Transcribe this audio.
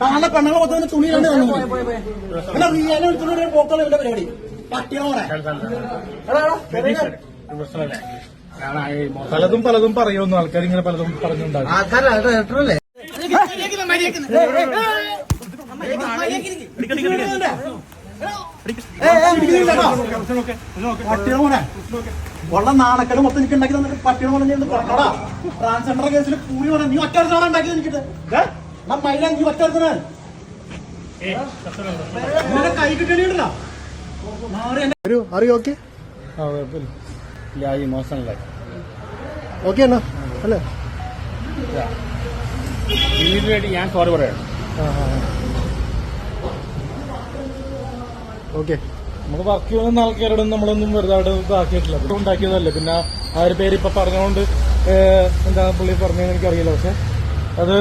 താങ്കളുടെ പെണ്ണുങ്ങളെ മൊത്തം തുണി കണ്ട് തന്നു. പിന്നെ റിയാനെ വിളിച്ചോണ്ട് പോക്കളെ ഇല്ല പരിപാടി. പട്ടിയോടെ. പലതും പലതും പറയുന്നു ആൾക്കാർ ഇങ്ങനെ പലതും പറഞ്ഞുണ്ടാകും. വെള്ളം ഉള്ള നാണക്കേട് മൊത്തം എനിക്ക് ഉണ്ടാക്കി തന്നിട്ട് പട്ടിയുടെ മോനെ ട്രാൻസ്ജെൻഡർ കേസിൽ കൂടി മോനെ നീ ഒറ്റ ഉണ്ടാക്കി എനിക്കിട്ട്. ഞാൻ മൈല നീ ഒറ്റ നിന്റെ കൈ ഒരു അറിയോ ഓക്കെ. ആ കുഴപ്പമില്ല. ഇല്ല ഈ മോശമല്ലേ. ഓക്കെ അണ്ണാ അല്ലേ? ഇതിനു ഞാൻ സോറി പറയണം. ആ ഓക്കെ. നമുക്ക് വർക്ക് ചെയ്യുന്ന ആൾക്കാരോടും നമ്മളൊന്നും വെറുതെ ഇതാക്കിയിട്ടില്ല ഇത് ഉണ്ടാക്കിയതല്ലേ. പിന്നെ ആ ഒരു പേര് ഇപ്പൊ പറഞ്ഞുകൊണ്ട് എന്താ പുള്ളി പറഞ്ഞതെന്ന് എനിക്കറിയില്ല. പക്ഷെ അത്